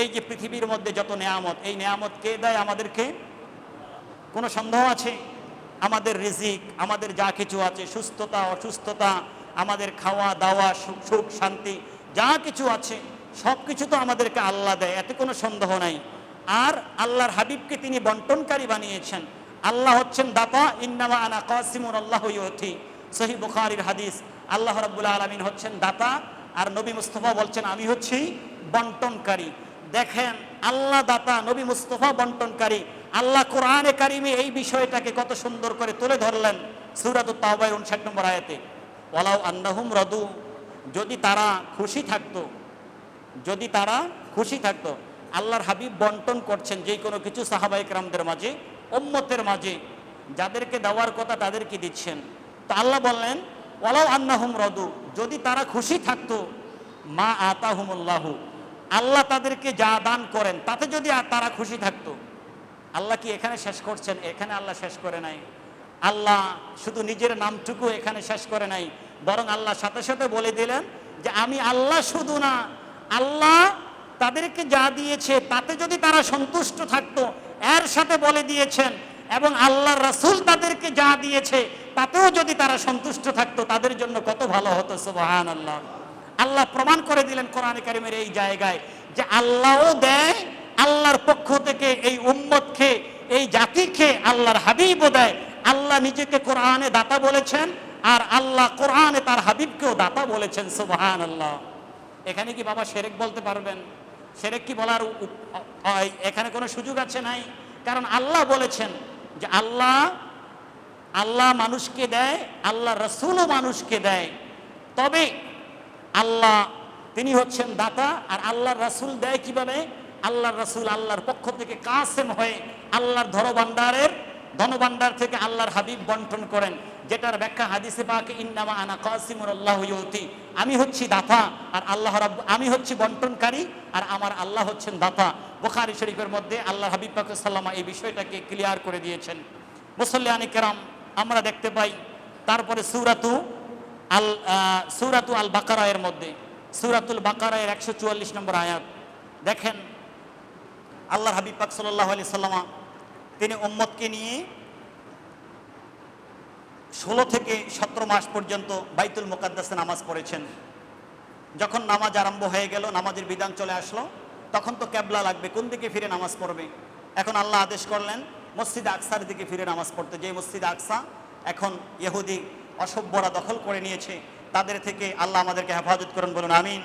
এই যে পৃথিবীর মধ্যে যত নেয়ামত, এই নেয়ামত কে দেয় আমাদেরকে? কোনো সন্দেহ আছে? আমাদের রিজিক, আমাদের যা কিছু আছে, সুস্থতা, অসুস্থতা, আমাদের খাওয়া, দাওয়া সুখ, শান্তি, যা কিছু আছে, সব কিছু তো আমাদেরকে আল্লাহ দেয়, এতে কোনো সন্দেহ নাই। আর আল্লাহর হাবিবকে তিনি বন্টনকারী বানিয়েছেন। আল্লাহ হচ্ছেন দাতা, ইন্নামা আনা কাসিমুর আল্লাহ ইয়থি সহি বুখারির হাদিস, আল্লাহ রাব্বুল আলমিন হচ্ছেন দাতা, আর নবী মুস্তফা বলছেন, আমি হচ্ছি বন্টনকারী। দেখেন আল্লাহ দাতা, নবী মুস্তফা বন্টনকারী, আল্লাহ কোরআনে কারিমে এই বিষয়টাকে কত সুন্দর করে তুলে ধরলেন সুরাত তাওবাই উনষাট নম্বর আয়াতে। ওয়ালাউ আন্নাহুম রদু, যদি তারা খুশি থাকতো, যদি তারা খুশি থাকতো, আল্লাহর হাবিব বন্টন করছেন যে কোনো কিছু সাহাবাই রামদের মাঝে, উম্মতের মাঝে, যাদেরকে দেওয়ার কথা তাদেরকে দিচ্ছেন? তো আল্লাহ বললেন, ওয়ালাউ আন্নাহুম রদু, যদি তারা খুশি থাকতো, মা আতাহুমুল্লাহু আল্লাহ তাদেরকে যা দান করেন, তাতে যদি তারা খুশি থাকতো, আল্লাহ কি এখানে শেষ করছেন? এখানে আল্লাহ শেষ করে নাই। আল্লাহ শুধু নিজের নামটুকু এখানে শেষ করে নাই, বরং আল্লাহ সাথে সাথে বলে দিলেন যে, আমি আল্লাহ শুধু না, আল্লাহ তাদেরকে যা দিয়েছে, তাতে যদি তারা সন্তুষ্ট থাকতো, এর সাথে বলে দিয়েছেন এবং আল্লাহ রাসূল তাদেরকে যা দিয়েছে, তাতেও যদি তারা সন্তুষ্ট থাকতো, তাদের জন্য কত ভালো হতো সুবহান আল্লাহ আল্লাহ প্রমাণ করে দিলেন কোরআনে কারিমের এই জায়গায় যে আল্লাহও দেয়, আল্লাহর পক্ষ থেকে এই উম্মতকে এই জাতিকে আল্লাহর হাবিবও দেয়। আল্লাহ নিজেকে কোরআনে দাতা বলেছেন আর আল্লাহ কোরআনে তার হাবিবকেও দাতা বলেছেন সুবহান আল্লাহ এখানে কি বাবা সেরেক বলতে পারবেন? সেরেক কি বলার এখানে কোনো সুযোগ আছে নাই? কারণ আল্লাহ বলেছেন যে আল্লাহ আল্লাহ মানুষকে দেয়, আল্লাহ রসুলও মানুষকে দেয়। তবে আল্লাহ, তিনি হচ্ছেন দাতা, আর আল্লাহর রাসূল দেয় কীভাবে আল্লাহর রাসূল আল্লাহর পক্ষ থেকে কাসেম হয়ে আল্লাহর ধনভাণ্ডারের, ধনভাণ্ডার থেকে আল্লাহর হাবিব বন্টন করেন, যেটার ব্যাখ্যা হাদিসে পাকে, ইন্নামা আনা কাসিমুর আল্লাহ ইউতি। আমি হচ্ছি দাতা, আর আল্লাহ রাব, আমি হচ্ছি বন্টনকারী, আর আমার আল্লাহ হচ্ছেন দাতা। বোখারি শরীফের মধ্যে আল্লাহ হাবিব পাক সাল্লামা এই বিষয়টাকে ক্লিয়ার করে দিয়েছেন। মুসল্লিয়ানি কেরাম, আমরা দেখতে পাই, তারপরে সুরাতু আল সুরাতু আল বাকারা এর মধ্যে। সুরাতুল বাকারা এর একশো চুয়াল্লিশ নম্বর আয়াত। দেখেন আল্লাহ হাবিব পাক সাল্লাহ আলি সাল্লামা তিনি উম্মতকে নিয়ে ষোলো থেকে সতেরো মাস পর্যন্ত বাইতুল মোকাদ্দাসে নামাজ পড়েছেন। যখন নামাজ আরম্ভ হয়ে গেল, নামাজের বিধান চলে আসলো, তখন তো ক্যাবলা লাগবে, কোন দিকে ফিরে নামাজ পড়বে? এখন আল্লাহ আদেশ করলেন, মসজিদ আকসার দিকে ফিরে নামাজ পড়তে। যে মসজিদ আকসা, এখন ইহুদি অসভ্যরা দখল করে নিয়েছে। তাদের থেকে আল্লাহ আমাদেরকে হেফাজত করুন বলুন আমিন।